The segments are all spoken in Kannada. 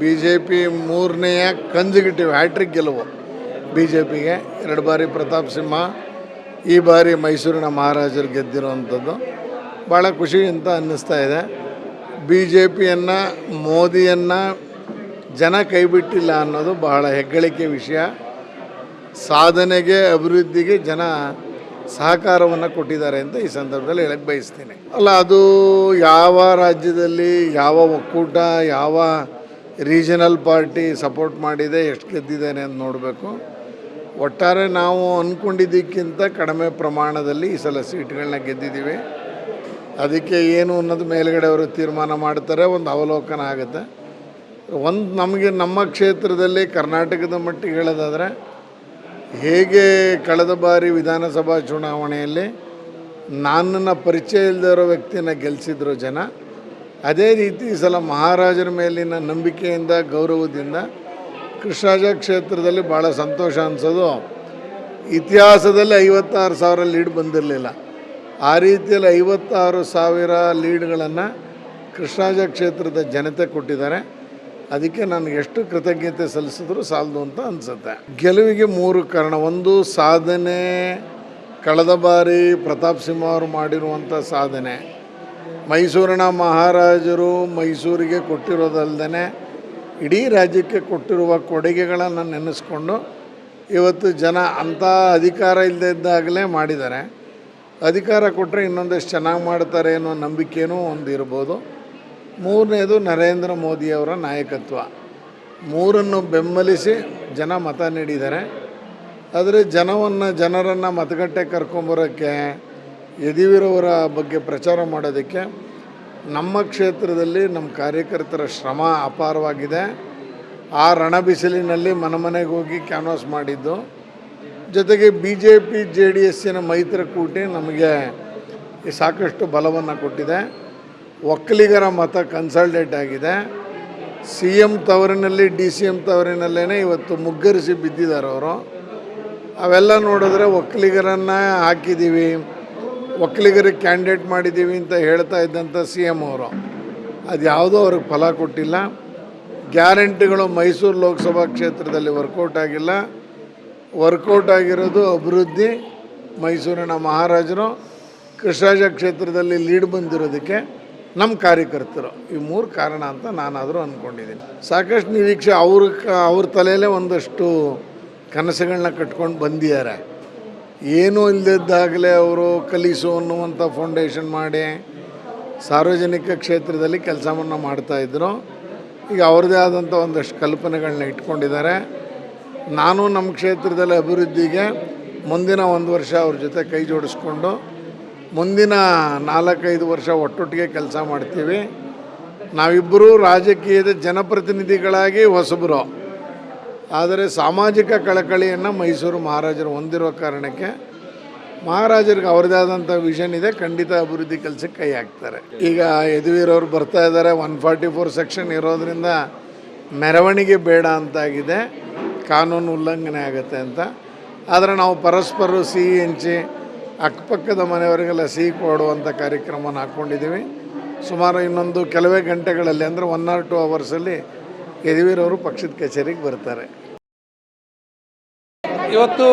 ಬಿ ಜೆ ಪಿ ಮೂರನೆಯ ಕನ್ಸಿಕ್ಯೂಟಿವ್ ಹ್ಯಾಟ್ರಿಕ್ ಗೆಲುವು. ಬಿ ಜೆ ಪಿಗೆ ಎರಡು ಬಾರಿ ಪ್ರತಾಪ್ ಸಿಂಹ, ಈ ಬಾರಿ ಮೈಸೂರಿನ ಮಹಾರಾಜರು ಗೆದ್ದಿರುವಂಥದ್ದು. ಭಾಳ ಖುಷಿ ಅಂತ ಅನ್ನಿಸ್ತಾ ಇದೆ. ಬಿ ಜೆ ಪಿಯನ್ನು ಮೋದಿಯನ್ನು ಜನ ಕೈಬಿಟ್ಟಿಲ್ಲ ಅನ್ನೋದು ಬಹಳ ಹೆಗ್ಗಳಿಕೆ ವಿಷಯ. ಸಾಧನೆಗೆ, ಅಭಿವೃದ್ಧಿಗೆ ಜನ ಸಹಕಾರವನ್ನು ಕೊಟ್ಟಿದ್ದಾರೆ ಅಂತ ಈ ಸಂದರ್ಭದಲ್ಲಿ ಹೇಳಕ್ಕೆ ಬಯಸ್ತೀನಿ. ಅಲ್ಲ, ಅದು ಯಾವ ರಾಜ್ಯದಲ್ಲಿ, ಯಾವ ಒಕ್ಕೂಟ, ಯಾವ ರೀಜನಲ್ ಪಾರ್ಟಿ ಸಪೋರ್ಟ್ ಮಾಡಿದೆ, ಎಷ್ಟು ಗೆದ್ದಿದ್ದೇನೆ ಅಂತ ನೋಡಬೇಕು. ಒಟ್ಟಾರೆ ನಾವು ಅಂದ್ಕೊಂಡಿದ್ದಕ್ಕಿಂತ ಕಡಿಮೆ ಪ್ರಮಾಣದಲ್ಲಿ ಈ ಸಲ ಸೀಟ್ಗಳನ್ನ ಗೆದ್ದಿದ್ದೀವಿ. ಅದಕ್ಕೆ ಏನು ಅನ್ನೋದು ಮೇಲುಗಡೆ ಅವರು ತೀರ್ಮಾನ ಮಾಡ್ತಾರೆ, ಒಂದು ಅವಲೋಕನ ಆಗುತ್ತೆ. ಒಂದು ನಮಗೆ ನಮ್ಮ ಕ್ಷೇತ್ರದಲ್ಲಿ ಕರ್ನಾಟಕದ ಮಟ್ಟಿಗೆ ಹೇಳೋದಾದರೆ, ಹೇಗೆ ಕಳೆದ ಬಾರಿ ವಿಧಾನಸಭಾ ಚುನಾವಣೆಯಲ್ಲಿ ನನ್ನನ್ನು ಪರಿಚಯ ಇಲ್ಲದಿರೋ ವ್ಯಕ್ತಿನ ಗೆಲ್ಲಿಸಿದ್ರು ಜನ ಅದೇ ರೀತಿ ಈ ಸಲ ಮಹಾರಾಜರ ಮೇಲಿನ ನಂಬಿಕೆಯಿಂದ, ಗೌರವದಿಂದ ಕೃಷ್ಣರಾಜ ಕ್ಷೇತ್ರದಲ್ಲಿ ಭಾಳ ಸಂತೋಷ ಅನಿಸೋದು. ಇತಿಹಾಸದಲ್ಲಿ ಐವತ್ತಾರು ಸಾವಿರ ಲೀಡ್ ಬಂದಿರಲಿಲ್ಲ. ಆ ರೀತಿಯಲ್ಲಿ ಐವತ್ತಾರು ಸಾವಿರ ಲೀಡ್ಗಳನ್ನು ಕೃಷ್ಣರಾಜ ಕ್ಷೇತ್ರದ ಜನತೆ ಕೊಟ್ಟಿದ್ದಾರೆ. ಅದಕ್ಕೆ ನನಗೆ ಎಷ್ಟು ಕೃತಜ್ಞತೆ ಸಲ್ಲಿಸಿದ್ರು ಸಾಲದು ಅಂತ ಅನಿಸುತ್ತೆ. ಗೆಲುವಿಗೆ ಮೂರು ಕಾರಣ. ಒಂದು, ಸಾಧನೆ. ಕಳೆದ ಬಾರಿ ಪ್ರತಾಪ್ ಸಿಂಹ ಅವರು ಮಾಡಿರುವಂಥ ಸಾಧನೆ. ಮೈಸೂರಿನ ಮಹಾರಾಜರು ಮೈಸೂರಿಗೆ ಕೊಟ್ಟಿರೋದಲ್ಲದೇ ಇಡೀ ರಾಜ್ಯಕ್ಕೆ ಕೊಟ್ಟಿರುವ ಕೊಡುಗೆಗಳನ್ನು ನೆನೆಸ್ಕೊಂಡು ಇವತ್ತು ಜನ ಅಂಥ ಅಧಿಕಾರ ಇಲ್ಲದೆ ಇದ್ದಾಗಲೇ ಮಾಡಿದ್ದಾರೆ. ಅಧಿಕಾರ ಕೊಟ್ಟರೆ ಇನ್ನೊಂದಷ್ಟು ಚೆನ್ನಾಗಿ ಮಾಡ್ತಾರೆ ಅನ್ನೋ ನಂಬಿಕೆಯೂ ಒಂದು ಇರ್ಬೋದು ಮೂರನೇದು ನರೇಂದ್ರ ಮೋದಿಯವರ ನಾಯಕತ್ವ. ಮೂರನ್ನು ಬೆಂಬಲಿಸಿ ಜನ ಮತ ನೀಡಿದ್ದಾರೆ. ಆದರೆ ಜನವನ್ನು ಜನರನ್ನು ಮತಗಟ್ಟೆ ಕರ್ಕೊಂಬರೋಕ್ಕೆ ಯದಿಯೂರವರ ಬಗ್ಗೆ ಪ್ರಚಾರ ಮಾಡೋದಕ್ಕೆ ನಮ್ಮ ಕ್ಷೇತ್ರದಲ್ಲಿ ನಮ್ಮ ಕಾರ್ಯಕರ್ತರ ಶ್ರಮ ಅಪಾರವಾಗಿದೆ. ಆ ರಣ ಬಿಸಿಲಿನಲ್ಲಿ ಮನೆ ಮನೆಗೆ ಹೋಗಿ ಕ್ಯಾನ್ವಾಸ್ ಮಾಡಿದ್ದು. ಜೊತೆಗೆ B J P J D ಎಸ್ಸಿನ ಮೈತ್ರಿಕೂಟಿ ನಮಗೆ ಸಾಕಷ್ಟು ಬಲವನ್ನು ಕೊಟ್ಟಿದೆ. ಒಕ್ಕಲಿಗರ ಮತ ಕನ್ಸಲ್ಟೇಟ್ ಆಗಿದೆ. ಸಿ ಎಂ ತವರಿನಲ್ಲಿ, ಡಿ ಸಿ ಎಂ ತವರಿನಲ್ಲೇ ಇವತ್ತು ಮುಗ್ಗರಿಸಿ ಬಿದ್ದಿದ್ದಾರೆ ಅವರು. ಅವೆಲ್ಲ ನೋಡಿದ್ರೆ ಒಕ್ಕಲಿಗರನ್ನು ಹಾಕಿದ್ದೀವಿ. ಒಕ್ಕಲಿಗರಿಗೆ ಕ್ಯಾಂಡಿಡೇಟ್ ಮಾಡಿದ್ದೀವಿ ಅಂತ ಹೇಳ್ತಾ ಇದ್ದಂಥ ಸಿ ಎಂ ಅವರು, ಅದು ಯಾವುದೂ ಅವ್ರಿಗೆ ಫಲ ಕೊಟ್ಟಿಲ್ಲ. ಗ್ಯಾರಂಟಿಗಳು ಮೈಸೂರು ಲೋಕಸಭಾ ಕ್ಷೇತ್ರದಲ್ಲಿ ವರ್ಕೌಟ್ ಆಗಿಲ್ಲ. ವರ್ಕೌಟ್ ಆಗಿರೋದು ಅಭಿವೃದ್ಧಿ, ಮೈಸೂರಿನ ಮಹಾರಾಜರು, ಕೃಷ್ಣರಾಜ ಕ್ಷೇತ್ರದಲ್ಲಿ ಲೀಡ್ ಬಂದಿರೋದಕ್ಕೆ ನಮ್ಮ ಕಾರ್ಯಕರ್ತರು. ಈ ಮೂರು ಕಾರಣ ಅಂತ ನಾನಾದರೂ ಅಂದ್ಕೊಂಡಿದ್ದೀನಿ ಸಾಕಷ್ಟು ನಿರೀಕ್ಷೆ ಅವ್ರ ಅವ್ರ ತಲೆಯಲ್ಲೇ ಒಂದಷ್ಟು ಕನಸುಗಳನ್ನ ಕಟ್ಕೊಂಡು ಬಂದಿದ್ದಾರೆ. ಏನೂ ಇಲ್ಲದಿದ್ದಾಗಲೇ ಅವರು ಕಲಿಸು ಅನ್ನುವಂಥ ಫೌಂಡೇಶನ್ ಮಾಡಿ ಸಾರ್ವಜನಿಕ ಕ್ಷೇತ್ರದಲ್ಲಿ ಕೆಲಸವನ್ನು ಮಾಡ್ತಾಯಿದ್ರು ಈಗ ಅವ್ರದ್ದೇ ಆದಂಥ ಒಂದಷ್ಟು ಕಲ್ಪನೆಗಳನ್ನ ಇಟ್ಕೊಂಡಿದ್ದಾರೆ. ನಾನು ನಮ್ಮ ಕ್ಷೇತ್ರದಲ್ಲಿ ಅಭಿವೃದ್ಧಿಗೆ ಮುಂದಿನ ಒಂದು ವರ್ಷ ಅವ್ರ ಜೊತೆ ಕೈ ಜೋಡಿಸ್ಕೊಂಡು ಮುಂದಿನ ನಾಲ್ಕೈದು ವರ್ಷ ಒಟ್ಟೊಟ್ಟಿಗೆ ಕೆಲಸ ಮಾಡ್ತೀವಿ. ನಾವಿಬ್ಬರೂ ರಾಜಕೀಯದ ಜನಪ್ರತಿನಿಧಿಗಳಾಗಿ ಹೊಸಬರು. ಆದರೆ ಸಾಮಾಜಿಕ ಕಳಕಳಿಯನ್ನು ಮೈಸೂರು ಮಹಾರಾಜರು ಹೊಂದಿರುವ ಕಾರಣಕ್ಕೆ ಮಹಾರಾಜರಿಗೆ ಅವ್ರದ್ದೇ ಆದಂಥ ವಿಷನ್ ಇದೆ, ಖಂಡಿತ ಅಭಿವೃದ್ಧಿ ಕೆಲಸಕ್ಕೆ ಕೈ ಹಾಕ್ತಾರೆ. ಈಗ ಯದುವೀರವ್ರು ಬರ್ತಾ ಇದ್ದಾರೆ ಒನ್ ಫಾರ್ಟಿ ಫೋರ್ ಸೆಕ್ಷನ್ ಇರೋದರಿಂದ ಮೆರವಣಿಗೆ ಬೇಡ ಅಂತಾಗಿದೆ, ಕಾನೂನು ಉಲ್ಲಂಘನೆ ಆಗುತ್ತೆ ಅಂತ. ಆದರೆ ನಾವು ಪರಸ್ಪರ ಸಿಹಿ ಹಂಚಿ, ಅಕ್ಕಪಕ್ಕದ ಮನೆಯವರಿಗೆಲ್ಲ ಸಿಹಿ ಕೊಡುವಂಥ ಕಾರ್ಯಕ್ರಮವನ್ನು ಹಾಕ್ಕೊಂಡಿದ್ದೀವಿ ಸುಮಾರು ಇನ್ನೊಂದು ಕೆಲವೇ ಗಂಟೆಗಳಲ್ಲಿ, ಅಂದರೆ ಒನ್ ಆರ್ ಟು ಅವರ್ಸಲ್ಲಿ ಯದುವೀರವರು ಪಕ್ಷದ ಕಚೇರಿಗೆ ಬರ್ತಾರೆ. ಇವತ್ತು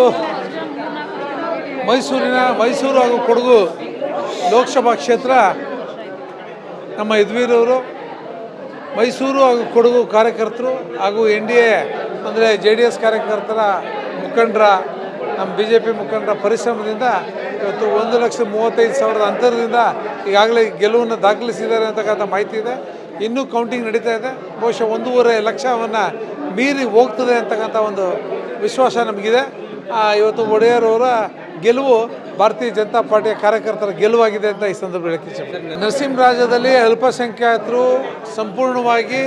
ಮೈಸೂರಿನ ಮೈಸೂರು ಹಾಗೂ ಕೊಡಗು ಲೋಕಸಭಾ ಕ್ಷೇತ್ರ ನಮ್ಮ ಯದುವೀರವರು ಮೈಸೂರು ಹಾಗೂ ಕೊಡಗು ಕಾರ್ಯಕರ್ತರು ಹಾಗೂ ಎನ್ ಡಿ ಎ ಅಂದರೆ ಜೆ ಡಿ ಎಸ್ ಕಾರ್ಯಕರ್ತರ ಮುಖಂಡರ, ನಮ್ಮ ಬಿ ಜೆ ಪಿ ಮುಖಂಡರ ಪರಿಶ್ರಮದಿಂದ ಇವತ್ತು ಒಂದು ಲಕ್ಷ ಮೂವತ್ತೈದು ಸಾವಿರದ ಅಂತರದಿಂದ ಈಗಾಗಲೇ ಗೆಲುವನ್ನು ದಾಖಲಿಸಿದ್ದಾರೆ ಅಂತಕ್ಕಂಥ ಮಾಹಿತಿ ಇದೆ. ಇನ್ನೂ ಕೌಂಟಿಂಗ್ ನಡೀತಾ ಇದೆ. ಬಹುಶಃ ಒಂದೂವರೆ ಲಕ್ಷವನ್ನು ಮೀರಿ ಹೋಗ್ತದೆ ಅಂತಕ್ಕಂಥ ಒಂದು ವಿಶ್ವಾಸ ನಮಗಿದೆ. ಇವತ್ತು ಒಡೆಯರವರ ಗೆಲುವು ಭಾರತೀಯ ಜನತಾ ಪಾರ್ಟಿಯ ಕಾರ್ಯಕರ್ತರ ಗೆಲುವಾಗಿದೆ ಅಂತ ಈ ಸಂದರ್ಭದಲ್ಲಿ ಇಷ್ಟಪಡ್ತೀನಿ ನರಸಿಂಹರಾಜದಲ್ಲಿ ಅಲ್ಪಸಂಖ್ಯಾತರು ಸಂಪೂರ್ಣವಾಗಿ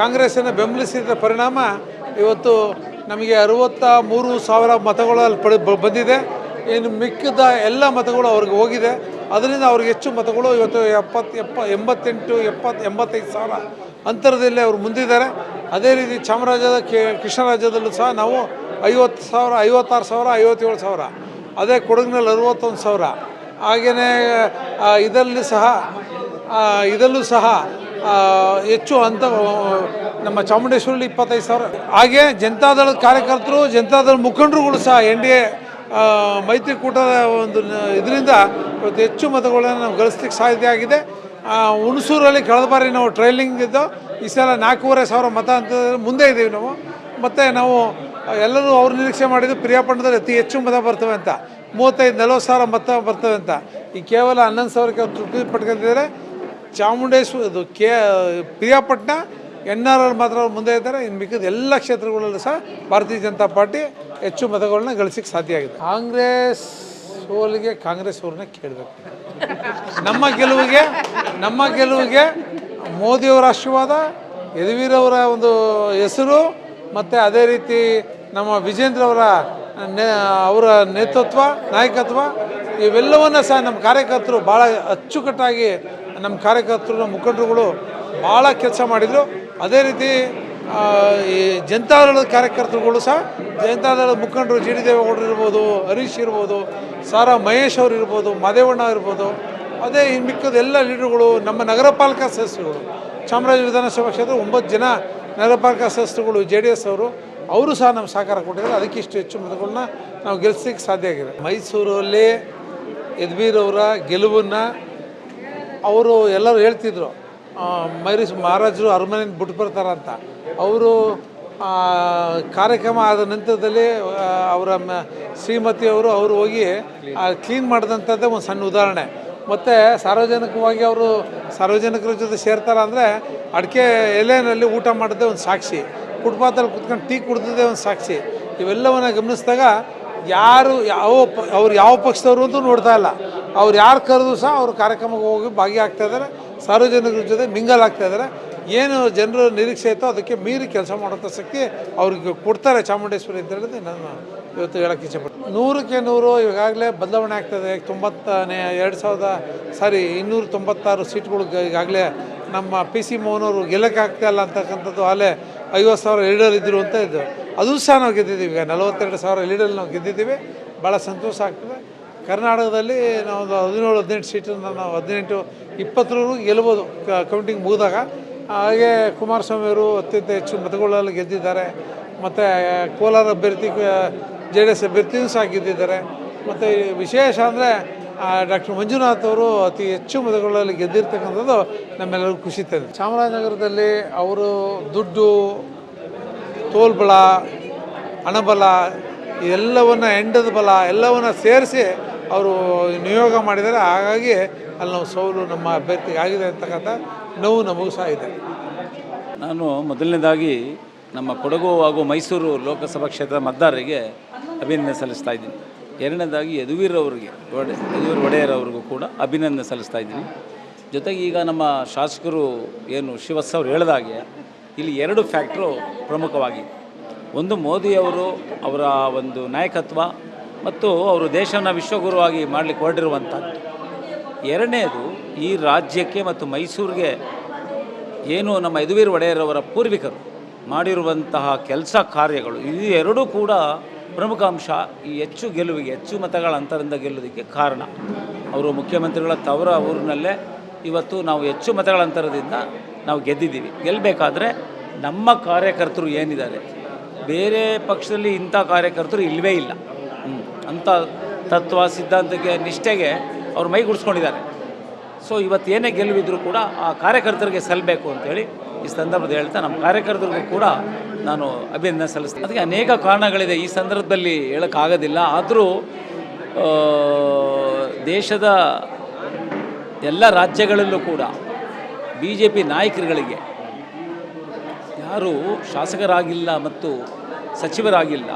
ಕಾಂಗ್ರೆಸ್ಸನ್ನು ಬೆಂಬಲಿಸಿದ ಪರಿಣಾಮ ಇವತ್ತು ನಮಗೆ ಅರುವತ್ತ ಮೂರು ಸಾವಿರ ಮತಗಳು ಅಲ್ಲಿ ಪಡೆ ಬಂದಿದೆ. ಇನ್ನು ಮಿಕ್ಕಿದ ಎಲ್ಲ ಮತಗಳು ಅವ್ರಿಗೆ ಹೋಗಿದೆ. ಅದರಿಂದ ಅವ್ರಿಗೆ ಹೆಚ್ಚು ಮತಗಳು ಇವತ್ತು ಎಪ್ಪತ್ತು ಎಪ್ಪ, ಎಂಬತ್ತೆಂಟು ಎಪ್ಪತ್ತು ಎಂಬತ್ತೈದು ಸಾವಿರ ಅಂತರದಲ್ಲಿ ಅವರು ಮುಂದಿದ್ದಾರೆ. ಅದೇ ರೀತಿ ಚಾಮರಾಜದ ಕೃಷ್ಣರಾಜ್ಯದಲ್ಲೂ ಸಹ ನಾವು ಐವತ್ತು ಸಾವಿರ, ಐವತ್ತಾರು ಸಾವಿರ, ಐವತ್ತೇಳು ಸಾವಿರ. ಅದೇ ಕೊಡಗಿನಲ್ಲಿ ಅರವತ್ತೊಂದು ಸಾವಿರ. ಹಾಗೆಯೇ ಇದರಲ್ಲಿ ಸಹ ಇದರಲ್ಲೂ ಸಹ ಹೆಚ್ಚು ಅಂತ ನಮ್ಮ ಚಾಮುಂಡೇಶ್ವರಲ್ಲಿ ಇಪ್ಪತ್ತೈದು ಸಾವಿರ. ಹಾಗೆ ಜನತಾದಳದ ಕಾರ್ಯಕರ್ತರು ಜನತಾದಳ ಮುಖಂಡರುಗಳು ಸಹ ಎನ್ ಡಿ ಎ ಮೈತ್ರಿಕೂಟದ ಒಂದು ಇದರಿಂದ ಇವತ್ತು ಹೆಚ್ಚು ಮತಗಳನ್ನು ನಾವು ಗಳಿಸ್ಲಿಕ್ಕೆ ಸಾಧ್ಯ ಆಗಿದೆ. ಹುಣಸೂರಲ್ಲಿ ಕಳೆದ ಬಾರಿ ನಾವು ಟ್ರೈಲಿಂಗ್ ಇದ್ದು, ಈ ಸಲ ನಾಲ್ಕೂವರೆ ಸಾವಿರ ಮತ ಅಂತ ಮುಂದೆ ಇದ್ದೀವಿ ನಾವು. ಮತ್ತು ನಾವು ಎಲ್ಲರೂ ಅವ್ರು ನಿರೀಕ್ಷೆ ಮಾಡಿದ್ದು ಪ್ರಿಯಾಪಟ್ಟಣದಲ್ಲಿ ಅತಿ ಹೆಚ್ಚು ಮತ ಬರ್ತವೆ ಅಂತ. ಮೂವತ್ತೈದು, ನಲವತ್ತು ಸಾವಿರ ಮತ ಬರ್ತವೆ ಅಂತ. ಈ ಕೇವಲ ಹನ್ನೊಂದು ಸಾವಿರಕ್ಕೆ ತೃಪ್ತಿ ಪಟ್ಕೊಂಡಿದ್ದಾರೆ. ಚಾಮುಂಡೇಶ್ವರಿ ಇದು ಕೇ ಪ್ರಿಯಾಪಟ್ಟಣ ಎನ್ ಆರ್ ಆರ್ ಮಾತ್ರ ಅವ್ರು ಮುಂದೆ ಇದ್ದಾರೆ. ಇನ್ನು ಮಿಕ್ಕಿದ ಎಲ್ಲ ಕ್ಷೇತ್ರಗಳಲ್ಲೂ ಸಹ ಭಾರತೀಯ ಜನತಾ ಪಾರ್ಟಿ ಹೆಚ್ಚು ಮತಗಳನ್ನ ಗಳಿಸಕ್ಕೆ ಸಾಧ್ಯ ಆಗಿದೆ. ಕಾಂಗ್ರೆಸ್ ಸೋಲಿಗೆ ಕಾಂಗ್ರೆಸ್ ಅವ್ರನ್ನ ಕೇಳಬೇಕು. ನಮ್ಮ ಗೆಲುವಿಗೆ ನಮ್ಮ ಗೆಲುವಿಗೆ ಮೋದಿಯವರ ಆಶೀರ್ವಾದ ಯದುವೀರವರ ಒಂದು ಹೆಸರು, ಮತ್ತು ಅದೇ ರೀತಿ ನಮ್ಮ ವಿಜೇಂದ್ರ ಅವರ ಅವರ ನೇತೃತ್ವ, ನಾಯಕತ್ವ, ಇವೆಲ್ಲವನ್ನ ಸಹ ನಮ್ಮ ಕಾರ್ಯಕರ್ತರು ಭಾಳ ಅಚ್ಚುಕಟ್ಟಾಗಿ ನಮ್ಮ ಕಾರ್ಯಕರ್ತರು, ನಮ್ಮ ಮುಖಂಡರುಗಳು ಭಾಳ ಕೆಲಸ ಮಾಡಿದರು. ಅದೇ ರೀತಿ ಈ ಜನತಾದಳದ ಕಾರ್ಯಕರ್ತರುಗಳು ಸಹ ಜನತಾದಳದ ಮುಖಂಡರು ಜಿ ಡಿ ದೇವೇಗೌಡರು ಇರ್ಬೋದು, ಹರೀಶ್ ಇರ್ಬೋದು, ಸಾರಾ ಮಹೇಶ್ ಅವರು ಇರ್ಬೋದು, ಮಾದೇವಣ್ಣ ಇರ್ಬೋದು, ಅದೇ ಇನ್ನು ಮಿಕ್ಕದ ಎಲ್ಲ ಲೀಡರ್ಗಳು ನಮ್ಮ ನಗರ ಪಾಲಿಕಾ ಸದಸ್ಯರುಗಳು. ಚಾಮರಾಜ ವಿಧಾನಸಭಾ ಕ್ಷೇತ್ರ ಒಂಬತ್ತು ಜನ ನಗರ ಪಾಲಿಕಾ ಸದಸ್ಯರುಗಳು, ಜೆ ಡಿ ಎಸ್ ಅವರು ಅವರು ಸಹ ನಮ್ಮ ಸಹಕಾರ ಕೊಟ್ಟಿದ್ದಾರೆ. ಅದಕ್ಕೆ ಇಷ್ಟು ಹೆಚ್ಚು ಮತಗಳನ್ನ ನಾವು ಗೆಲ್ಲಿಸಲಿಕ್ಕೆ ಸಾಧ್ಯ ಆಗಿದೆ. ಮೈಸೂರಲ್ಲಿ ಅವರ ಗೆಲುವನ್ನು ಅವರು ಎಲ್ಲರೂ ಹೇಳ್ತಿದ್ರು. ಮೈರಿಸ್ ಮಹಾರಾಜರು ಅರಮನೆಯಿಂದ ಬಿಟ್ಟು ಬರ್ತಾರಂತ. ಅವರು ಕಾರ್ಯಕ್ರಮ ಆದ ನಂತರದಲ್ಲಿ ಅವರ ಶ್ರೀಮತಿಯವರು ಅವರು ಹೋಗಿ ಕ್ಲೀನ್ ಮಾಡಿದಂಥದ್ದೇ ಒಂದು ಸಣ್ಣ ಉದಾಹರಣೆ. ಮತ್ತು ಸಾರ್ವಜನಿಕವಾಗಿ ಅವರು ಸಾರ್ವಜನಿಕರ ಜೊತೆ ಸೇರ್ತಾರ ಅಂದರೆ, ಅಡಿಕೆ ಎಲೆನಲ್ಲಿ ಊಟ ಮಾಡಿದ್ದೇ ಒಂದು ಸಾಕ್ಷಿ. ಫುಟ್ಪಾತಲ್ಲಿ ಕುತ್ಕೊಂಡು ಟೀ ಕುಡ್ದಿದ್ದೇ ಒಂದು ಸಾಕ್ಷಿ. ಇವೆಲ್ಲವನ್ನು ಗಮನಿಸಿದಾಗ, ಯಾರು ಯಾವ ಅವ್ರು ಯಾವ ಪಕ್ಷದವರು ಅಂತೂ ನೋಡ್ತಾ ಇಲ್ಲ. ಅವ್ರು ಯಾರು ಕರೆದು ಸಹ ಅವರು ಕಾರ್ಯಕ್ರಮಕ್ಕೆ ಹೋಗಿ ಭಾಗಿಯಾಗ್ತಾ ಇದ್ದಾರೆ. ಸಾರ್ವಜನಿಕರ ಜೊತೆ ಮಿಂಗಲ್ ಆಗ್ತಾ ಇದ್ದಾರೆ. ಏನು ಜನರು ನಿರೀಕ್ಷೆ ಇತ್ತೋ ಅದಕ್ಕೆ ಮೀರಿ ಕೆಲಸ ಮಾಡುವಂಥ ಶಕ್ತಿ ಅವ್ರಿಗೆ ಕೊಡ್ತಾರೆ ಚಾಮುಂಡೇಶ್ವರಿ ಅಂತ ಹೇಳಿದ್ರೆ ನಾನು ಇವತ್ತು ಹೇಳಕ್ಕೆ ಇಷ್ಟಪಡ್ತೀನಿ ನೂರಕ್ಕೆ ನೂರು ಈಗಾಗಲೇ ಬದಲಾವಣೆ ಆಗ್ತದೆ ತೊಂಬತ್ತನೇ, ಎರಡು ಸಾವಿರದ, ಸಾರಿ, ಇನ್ನೂರ ತೊಂಬತ್ತಾರು ಸೀಟ್ಗಳು ಈಗಾಗಲೇ ನಮ್ಮ ಪಿ ಸಿ ಮೋಹನವರು ಗೆಲ್ಲಕ್ಕೆ ಆಗ್ತಾಯಿಲ್ಲ ಅಂತಕ್ಕಂಥದ್ದು ಅಲ್ಲೇ ಐವತ್ತು ಸಾವಿರ ಲೀಡರ್ ಇದ್ದರು ಅಂತ ಇದ್ದು ಅದು ಸಹ ನಾವು ಗೆದ್ದಿದ್ದೀವಿ. ಈಗ ನಲವತ್ತೆರಡು ಸಾವಿರ ಲೀಡರ್ ನಾವು ಗೆದ್ದಿದ್ದೀವಿ. ಭಾಳ ಸಂತೋಷ ಆಗ್ತದೆ. ಕರ್ನಾಟಕದಲ್ಲಿ ನಾವು ಒಂದು ಹದಿನೇಳು, ಹದಿನೆಂಟು ಸೀಟನ್ನು ನಾವು ಹದಿನೆಂಟು ಇಪ್ಪತ್ತರವರೆಗೂ ಗೆಲ್ಬೋದು. ಕೌಂಟಿಂಗ್ ಮುಗಿದಾಗ. ಹಾಗೆ ಕುಮಾರಸ್ವಾಮಿ ಅವರು ಅತ್ಯಂತ ಹೆಚ್ಚು ಮತಗಳಲ್ಲಿ ಗೆದ್ದಿದ್ದಾರೆ. ಮತ್ತು ಕೋಲಾರ ಅಭ್ಯರ್ಥಿ ಜೆ ಡಿ ಎಸ್ ಅಭ್ಯರ್ಥಿಯೂ ಸಹ ಗೆದ್ದಿದ್ದಾರೆ. ಮತ್ತು ವಿಶೇಷ ಅಂದರೆ ಡಾಕ್ಟರ್ ಮಂಜುನಾಥ್ ಅವರು ಅತಿ ಹೆಚ್ಚು ಮತಗಳಲ್ಲಿ ಗೆದ್ದಿರ್ತಕ್ಕಂಥದ್ದು ನಮ್ಮೆಲ್ಲರಿಗೂ ಖುಷಿ ತಂದಿದೆ. ಚಾಮರಾಜನಗರದಲ್ಲಿ ಅವರು ದುಡ್ಡು ತೋಲ್ಬಲ ಹಣಬಲ ಎಲ್ಲವನ್ನು ಹೆಂಡದ ಬಲ ಎಲ್ಲವನ್ನು ಸೇರಿಸಿ ಅವರು ನಿಯೋಗ ಮಾಡಿದರೆ ಹಾಗಾಗಿ ಅಲ್ಲಿ ನಾವು ಸೋಲು ನಮ್ಮ ಅಭ್ಯರ್ಥಿಗೆ ಆಗಿದೆ ಅಂತಕ್ಕಂಥ ನೋವು ನಮಗೂ ಸಹ ಇದೆ. ನಾನು ಮೊದಲನೇದಾಗಿ ನಮ್ಮ ಕೊಡಗು ಹಾಗೂ ಮೈಸೂರು ಲೋಕಸಭಾ ಕ್ಷೇತ್ರದ ಮತದಾರರಿಗೆ ಅಭಿನಂದನೆ ಸಲ್ಲಿಸ್ತಾ ಇದ್ದೀನಿ. ಎರಡನೇದಾಗಿ ಯದುವೀರ್ ಅವರಿಗೆ ಒಡೆ ಯದುವೀರ್ ಒಡೆಯರ್ ಅವ್ರಿಗೂ ಕೂಡ ಅಭಿನಂದನೆ ಸಲ್ಲಿಸ್ತಾ ಇದ್ದೀನಿ. ಜೊತೆಗೆ ಈಗ ನಮ್ಮ ಶಾಸಕರು ಏನು ಶಿವಸ್ ಅವರು ಹೇಳಿದಾಗೆ ಇಲ್ಲಿ ಎರಡು ಫ್ಯಾಕ್ಟ್ರು ಪ್ರಮುಖವಾಗಿ. ಒಂದು ಮೋದಿಯವರು ಅವರ ಒಂದು ನಾಯಕತ್ವ ಮತ್ತು ಅವರು ದೇಶವನ್ನು ವಿಶ್ವಗುರುವಾಗಿ ಮಾಡಲಿಕ್ಕೆ ಹೊರಟಿರುವಂಥದ್ದು. ಎರಡನೇದು, ಈ ರಾಜ್ಯಕ್ಕೆ ಮತ್ತು ಮೈಸೂರಿಗೆ ಏನು ನಮ್ಮ ಯದುವೀರ್ ಒಡೆಯರವರ ಪೂರ್ವಿಕರು ಮಾಡಿರುವಂತಹ ಕೆಲಸ ಕಾರ್ಯಗಳು ಇದು ಎರಡೂ ಕೂಡ ಪ್ರಮುಖ ಅಂಶ ಈ ಹೆಚ್ಚು ಗೆಲುವಿಗೆ, ಹೆಚ್ಚು ಮತಗಳ ಅಂತರದಿಂದ ಗೆಲ್ಲುವುದಕ್ಕೆ ಕಾರಣ. ಅವರು ಮುಖ್ಯಮಂತ್ರಿಗಳ ತವರ ಊರಿನಲ್ಲೇ ಇವತ್ತು ನಾವು ಹೆಚ್ಚು ಮತಗಳ ಅಂತರದಿಂದ ನಾವು ಗೆದ್ದಿದ್ದೀವಿ. ಗೆಲ್ಲಬೇಕಾದ್ರೆ ನಮ್ಮ ಕಾರ್ಯಕರ್ತರು ಏನಿದ್ದಾರೆ? ಬೇರೆ ಪಕ್ಷದಲ್ಲಿ ಇಂಥ ಕಾರ್ಯಕರ್ತರು ಇಲ್ಲವೇ ಇಲ್ಲ. ಅಂಥ ತತ್ವ, ಸಿದ್ಧಾಂತಕ್ಕೆ ನಿಷ್ಠೆಗೆ ಅವ್ರು ಮೈಗೂಡಿಸ್ಕೊಂಡಿದ್ದಾರೆ ಸೊ ಇವತ್ತು ಏನೇ ಗೆಲುವಿದ್ರು ಕೂಡ ಆ ಕಾರ್ಯಕರ್ತರಿಗೆ ಸಲ್ಲಬೇಕು ಅಂತೇಳಿ ಈ ಸಂದರ್ಭದಲ್ಲಿ ಹೇಳ್ತಾ ನಮ್ಮ ಕಾರ್ಯಕರ್ತರಿಗೂ ಕೂಡ ನಾನು ಅಭಿನಂದನೆ ಸಲ್ಲಿಸ್ತೀನಿ. ಅದಕ್ಕೆ ಅನೇಕ ಕಾರಣಗಳಿದೆ. ಈ ಸಂದರ್ಭದಲ್ಲಿ ಹೇಳೋಕ್ಕಾಗೋದಿಲ್ಲ. ಆದರೂ ದೇಶದ ಎಲ್ಲ ರಾಜ್ಯಗಳಲ್ಲೂ ಕೂಡ ಬಿ ಜೆ ಪಿ ನಾಯಕರುಗಳಿಗೆ ಯಾರು ಶಾಸಕರಾಗಿಲ್ಲ ಮತ್ತು ಸಚಿವರಾಗಿಲ್ಲ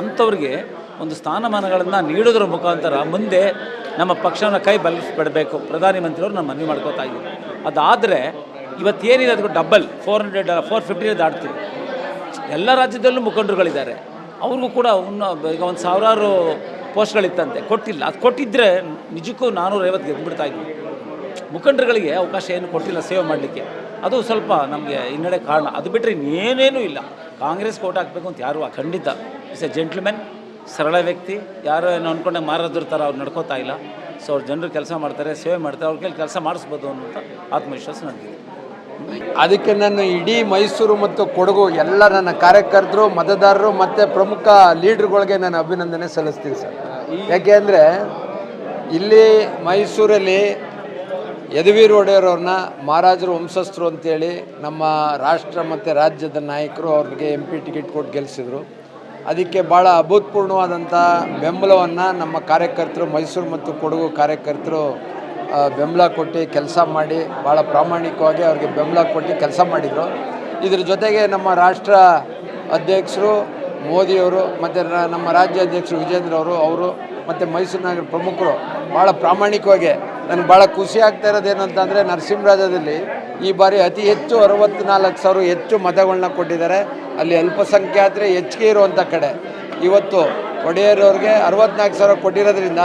ಅಂಥವ್ರಿಗೆ ಒಂದು ಸ್ಥಾನಮಾನಗಳನ್ನು ನೀಡೋದ್ರ ಮುಖಾಂತರ ಮುಂದೆ ನಮ್ಮ ಪಕ್ಷವನ್ನು ಕೈ ಬಲಿಸ್ಬಿಡಬೇಕು. ಪ್ರಧಾನಿ ಮಂತ್ರಿಯವರು ನಾನು ಮನವಿ ಮಾಡ್ಕೋತಾ ಇದ್ದೀನಿ ಅದಾದರೆ ಇವತ್ತೇನಿದೆ ಅದಕ್ಕೆ ಡಬಲ್ ಫೋರ್ ಹಂಡ್ರೆಡ್ ಫೋರ್ ಫಿಫ್ಟಿನೇ ದಾಟ್ತೀವಿ. ಎಲ್ಲ ರಾಜ್ಯದಲ್ಲೂ ಮುಖಂಡರುಗಳಿದ್ದಾರೆ. ಅವ್ರಿಗೂ ಕೂಡ ಇನ್ನು ಈಗ ಒಂದು ಸಾವಿರಾರು ಪೋಸ್ಟ್ಗಳಿತ್ತಂತೆ. ಕೊಟ್ಟಿಲ್ಲ. ಅದು ಕೊಟ್ಟಿದ್ದರೆ ನಿಜಕ್ಕೂ ನಾನ್ನೂರೈವತ್ತು ಗೆದ್ದುಬಿಡ್ತಾ ಇದ್ವಿ. ಮುಖಂಡರುಗಳಿಗೆ ಅವಕಾಶ ಏನು ಕೊಟ್ಟಿಲ್ಲ ಸೇವೆ ಮಾಡಲಿಕ್ಕೆ. ಅದು ಸ್ವಲ್ಪ ನಮಗೆ ಹಿನ್ನಡೆ ಕಾರಣ. ಅದು ಬಿಟ್ಟರೆ ಇನ್ನೇನೇನೂ ಇಲ್ಲ. ಕಾಂಗ್ರೆಸ್ ಕೋಟ್ ಹಾಕಬೇಕು ಅಂತ ಯಾರು, ಖಂಡಿತ. ಇಸ್ ಎ ಜೆಂಟ್ಲ್ಮೆನ್ ಸರಳ ವ್ಯಕ್ತಿ. ಯಾರೋ ಏನು ಅಂದ್ಕೊಂಡೆ ಮಾರಾದ್ರ ಥರ ಅವ್ರು ನಡ್ಕೋತಾ ಇಲ್ಲ. ಸೊ ಅವ್ರು ಜನರು ಕೆಲಸ ಮಾಡ್ತಾರೆ ಸೇವೆ ಮಾಡ್ತಾರೆ ಅವ್ರ ಕೈಲಿ ಕೆಲಸ ಮಾಡಿಸ್ಬೋದು ಅನ್ನೋಂಥ ಆತ್ಮವಿಶ್ವಾಸ ನನಗಿದೆ. ಅದಕ್ಕೆ ನಾನು ಇಡೀ ಮೈಸೂರು ಮತ್ತು ಕೊಡಗು ಎಲ್ಲ ನನ್ನ ಕಾರ್ಯಕರ್ತರು ಮತದಾರರು ಮತ್ತು ಪ್ರಮುಖ ಲೀಡ್ರುಗಳಿಗೆ ನಾನು ಅಭಿನಂದನೆ ಸಲ್ಲಿಸ್ತೀನಿ ಸರ್. ಯಾಕೆಂದರೆ ಇಲ್ಲಿ ಮೈಸೂರಲ್ಲಿ ಯದುವೀರ್ ಒಡೆಯರವ್ರನ್ನ ಮಹಾರಾಜರು ವಂಶಸ್ಥರು ಅಂತೇಳಿ ನಮ್ಮ ರಾಷ್ಟ್ರ ಮತ್ತು ರಾಜ್ಯದ ನಾಯಕರು ಅವ್ರಿಗೆ ಎಂ ಪಿ ಟಿಕೆಟ್ ಕೊಟ್ಟು ಗೆಲ್ಲಿಸಿದ್ರು ಅದಕ್ಕೆ ಭಾಳ ಅಭೂತಪೂರ್ಣವಾದಂಥ ಬೆಂಬಲವನ್ನು ನಮ್ಮ ಕಾರ್ಯಕರ್ತರು, ಮೈಸೂರು ಮತ್ತು ಕೊಡಗು ಕಾರ್ಯಕರ್ತರು ಬೆಂಬಲ ಕೊಟ್ಟು ಕೆಲಸ ಮಾಡಿ ಭಾಳ ಪ್ರಾಮಾಣಿಕವಾಗಿ ಅವ್ರಿಗೆ ಬೆಂಬಲ ಕೊಟ್ಟು ಕೆಲಸ ಮಾಡಿದರು. ಇದ್ರ ಜೊತೆಗೆ ನಮ್ಮ ರಾಷ್ಟ್ರ ಅಧ್ಯಕ್ಷರು ಮೋದಿಯವರು ಮತ್ತು ನಮ್ಮ ರಾಜ್ಯ ಅಧ್ಯಕ್ಷರು ವಿಜೇಂದ್ರ ಅವರು ಅವರು ಮತ್ತು ಮೈಸೂರು ನಗರ ಪ್ರಮುಖರು ಭಾಳ ಪ್ರಾಮಾಣಿಕವಾಗಿ ನನಗೆ ಭಾಳ ಖುಷಿ ಆಗ್ತಾ ಇರೋದೇನು ನರಸಿಂಹರಾಜದಲ್ಲಿ ಈ ಬಾರಿ ಅತಿ ಹೆಚ್ಚು ಅರವತ್ತ್ನಾಲ್ಕು ಸಾವಿರ ಹೆಚ್ಚು ಮತಗಳನ್ನ ಕೊಟ್ಟಿದ್ದಾರೆ. ಅಲ್ಲಿ ಅಲ್ಪಸಂಖ್ಯಾತರೆ ಹೆಚ್ಚಿಗೆ ಇರುವಂಥ ಕಡೆ. ಇವತ್ತು ಒಡೆಯರವ್ರಿಗೆ ಅರವತ್ನಾಲ್ಕು ಸಾವಿರ ಕೊಟ್ಟಿರೋದ್ರಿಂದ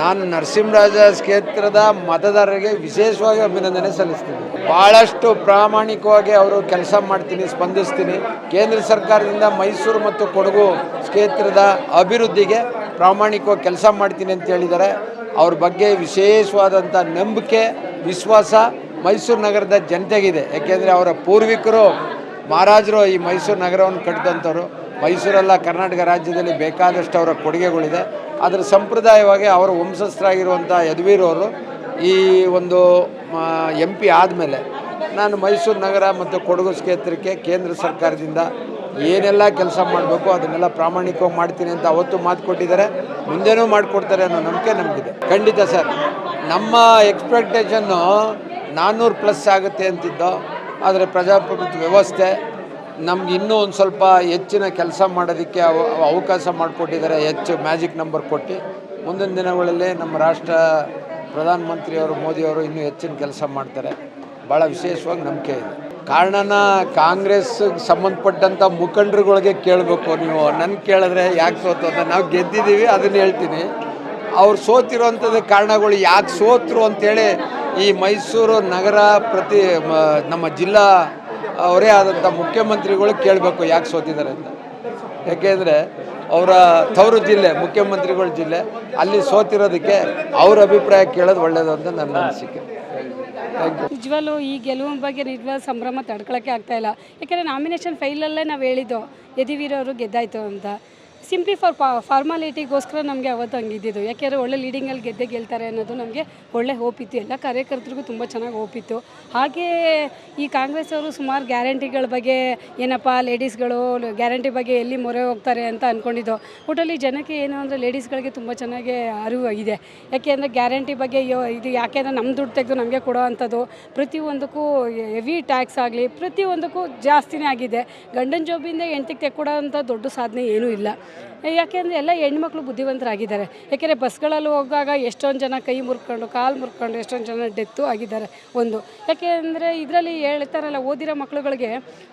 ನಾನು ನರಸಿಂಹರಾಜ ಕ್ಷೇತ್ರದ ಮತದಾರರಿಗೆ ವಿಶೇಷವಾಗಿ ಅಭಿನಂದನೆ ಸಲ್ಲಿಸ್ತೀನಿ. ಭಾಳಷ್ಟು ಪ್ರಾಮಾಣಿಕವಾಗಿ ಅವರು ಕೆಲಸ ಮಾಡ್ತೀನಿ, ಸ್ಪಂದಿಸ್ತೀನಿ. ಕೇಂದ್ರ ಸರ್ಕಾರದಿಂದ ಮೈಸೂರು ಮತ್ತು ಕೊಡಗು ಕ್ಷೇತ್ರದ ಅಭಿವೃದ್ಧಿಗೆ ಪ್ರಾಮಾಣಿಕವಾಗಿ ಕೆಲಸ ಮಾಡ್ತೀನಿ ಅಂತ ಹೇಳಿದ್ದಾರೆ. ಅವ್ರ ಬಗ್ಗೆ ವಿಶೇಷವಾದಂಥ ನಂಬಿಕೆ, ವಿಶ್ವಾಸ ಮೈಸೂರು ನಗರದ ಜನತೆಗಿದೆ. ಯಾಕೆಂದರೆ ಅವರ ಪೂರ್ವಿಕರು ಮಹಾರಾಜರು ಈ ಮೈಸೂರು ನಗರವನ್ನು ಕಟ್ಟಿದಂಥವ್ರು, ಮೈಸೂರೆಲ್ಲ ಕರ್ನಾಟಕ ರಾಜ್ಯದಲ್ಲಿ ಬೇಕಾದಷ್ಟು ಅವರ ಕೊಡುಗೆಗಳಿದೆ. ಅದರ ಸಂಪ್ರದಾಯವಾಗಿ ಅವರ ವಂಶಸ್ಥರಾಗಿರುವಂಥ ಯದುವೀರವರು ಈ ಒಂದು ಎಂ ಪಿ ಆದಮೇಲೆ ನಾನು ಮೈಸೂರು ನಗರ ಮತ್ತು ಕೊಡಗು ಕ್ಷೇತ್ರಕ್ಕೆ ಕೇಂದ್ರ ಸರ್ಕಾರದಿಂದ ಏನೆಲ್ಲ ಕೆಲಸ ಮಾಡಬೇಕು, ಅದನ್ನೆಲ್ಲ ಪ್ರಾಮಾಣಿಕವಾಗಿ ಮಾಡ್ತೀನಿ ಅಂತ ಅವತ್ತು ಮಾತು ಕೊಟ್ಟಿದ್ದಾರೆ. ಮುಂದೆನೂ ಮಾಡಿಕೊಡ್ತಾರೆ ಅನ್ನೋ ನಂಬಿಕೆ ನಮಗಿದೆ. ಖಂಡಿತ ಸರ್, ನಮ್ಮ ಎಕ್ಸ್ಪೆಕ್ಟೇಷನ್ನು ನಾನ್ನೂರು ಪ್ಲಸ್ ಆಗುತ್ತೆ ಅಂತಿದ್ದೋ. ಆದರೆ ಪ್ರಜಾಪ್ರಭುತ್ವ ವ್ಯವಸ್ಥೆ ನಮ್ಗೆ ಇನ್ನೂ ಒಂದು ಸ್ವಲ್ಪ ಹೆಚ್ಚಿನ ಕೆಲಸ ಮಾಡೋದಕ್ಕೆ ಅವ- ಅವಕಾಶ ಮಾಡಿಕೊಟ್ಟಿದ್ದಾರೆ. ಹೆಚ್ಚು ಮ್ಯಾಜಿಕ್ ನಂಬರ್ ಕೊಟ್ಟು. ಮುಂದಿನ ದಿನಗಳಲ್ಲಿ ನಮ್ಮ ರಾಷ್ಟ್ರ ಪ್ರಧಾನಮಂತ್ರಿಯವರು, ಮೋದಿಯವರು ಇನ್ನೂ ಹೆಚ್ಚಿನ ಕೆಲಸ ಮಾಡ್ತಾರೆ. ಭಾಳ ವಿಶೇಷವಾಗಿ ನಂಬಿಕೆ ಇದೆ. ಕಾರಣನ ಕಾಂಗ್ರೆಸ್ ಸಂಬಂಧಪಟ್ಟಂಥ ಮುಖಂಡರುಗಳಿಗೆ ಕೇಳಬೇಕು ನೀವು. ನನ್ನ ಕೇಳಿದ್ರೆ ಯಾಕೆ ಸೋತು ಅಂತ ನಾವು ಗೆದ್ದಿದ್ದೀವಿ, ಅದನ್ನು ಹೇಳ್ತೀನಿ. ಅವ್ರು ಸೋತಿರೋವಂಥದ್ದು ಕಾರಣಗಳು ಯಾಕೆ ಸೋತರು ಅಂತೇಳಿ ಈ ಮೈಸೂರು ನಗರ ಪ್ರತಿ ನಮ್ಮ ಜಿಲ್ಲಾ ಅವರೇ ಆದಂಥ ಮುಖ್ಯಮಂತ್ರಿಗಳು ಕೇಳಬೇಕು ಯಾಕೆ ಸೋತಿದ್ದಾರೆ ಅಂತ. ಯಾಕೆಂದರೆ ಅವರ ತವರು ಜಿಲ್ಲೆ, ಮುಖ್ಯಮಂತ್ರಿಗಳ ಜಿಲ್ಲೆ, ಅಲ್ಲಿ ಸೋತಿರೋದಕ್ಕೆ ಅವ್ರ ಅಭಿಪ್ರಾಯ ಕೇಳೋದು ಒಳ್ಳೆಯದು ಅಂತ ನನ್ನ ಅನಿಸಿಕೆ. ನಿಜವಾಗ್ಲೂ ಈ ಗೆಲುವಿನ ಬಗ್ಗೆ ನಿಜವಾದ ಸಂಭ್ರಮ ತಡ್ಕೊಳಕ್ಕೆ ಆಗ್ತಾಯಿಲ್ಲ ಯಾಕೆಂದರೆ ನಾಮಿನೇಷನ್ ಫೈಲಲ್ಲೇ ನಾವು ಹೇಳಿದ್ದು ಯದಿವೀರವರು ಗೆದ್ದಾಯ್ತು ಅಂತ. ಸಿಂಪ್ಲಿ ಫಾರ್ ಪಾ ಫಾರ್ಮಾಲಿಟಿಗೋಸ್ಕರ ನಮಗೆ ಅವತ್ತು ಹಂಗಿದ್ದಿದ್ದು ಯಾಕೆಂದರೆ ಒಳ್ಳೆ ಲೀಡಿಂಗಲ್ಲಿ ಗೆದ್ದೆ ಗೆಲ್ತಾರೆ ಅನ್ನೋದು ನಮಗೆ ಒಳ್ಳೆ ಹೋಪ್ ಇತ್ತು. ಎಲ್ಲ ಕಾರ್ಯಕರ್ತರಿಗೂ ತುಂಬ ಚೆನ್ನಾಗಿ ಹೋಪ್ ಇತ್ತು. ಹಾಗೇ ಈ ಕಾಂಗ್ರೆಸ್ ಅವರು ಸುಮಾರು ಗ್ಯಾರಂಟಿಗಳ ಬಗ್ಗೆ ಏನಪ್ಪ ಲೇಡೀಸ್ಗಳು ಗ್ಯಾರಂಟಿ ಬಗ್ಗೆ ಎಲ್ಲಿ ಮೊರೆ ಹೋಗ್ತಾರೆ ಅಂತ ಅಂದ್ಕೊಂಡಿದ್ದು ಒಟ್ಟಲ್ಲಿ ಜನಕ್ಕೆ ಏನು ಅಂದರೆ ಲೇಡೀಸ್ಗಳಿಗೆ ತುಂಬ ಚೆನ್ನಾಗಿ ಅರಿವು ಇದೆ. ಯಾಕೆಂದರೆ ಗ್ಯಾರಂಟಿ ಬಗ್ಗೆ ಯೋ, ಇದು ಯಾಕೆಂದರೆ ನಮ್ಮ ದುಡ್ಡು ತೆಗೆದು ನಮಗೆ ಕೊಡೋ ಅಂಥದ್ದು ಪ್ರತಿಯೊಂದಕ್ಕೂ ಹೆವಿ ಟ್ಯಾಕ್ಸ್ ಆಗಲಿ ಪ್ರತಿಯೊಂದಕ್ಕೂ ಜಾಸ್ತಿನೇ ಆಗಿದೆ. ಗಂಡನ ಜಾಬಿಂದ ಹೆಂಡತಿಗೆ ತೆಕ್ಕೊಡೋ ಅಂಥ ದೊಡ್ಡ ಸಾಧನೆ ಏನೂ ಇಲ್ಲ. Yeah. ಯಾಕೆಂದರೆ ಎಲ್ಲ ಹೆಣ್ಮಕ್ಳು ಬುದ್ಧಿವಂತರಾಗಿದ್ದಾರೆ. ಯಾಕೆಂದರೆ ಬಸ್ಗಳಲ್ಲಿ ಹೋಗುವಾಗ ಎಷ್ಟೊಂದು ಜನ ಕೈ ಮುರ್ಕೊಂಡು, ಕಾಲು ಮುರ್ಕೊಂಡು, ಎಷ್ಟೊಂದು ಜನ ಡೆತ್ತು ಆಗಿದ್ದಾರೆ ಒಂದು. ಯಾಕೆಂದರೆ ಇದರಲ್ಲಿ ಹೇಳ್ತಾರಲ್ಲ, ಓದಿರೋ ಮಕ್ಳುಗಳಿಗೆ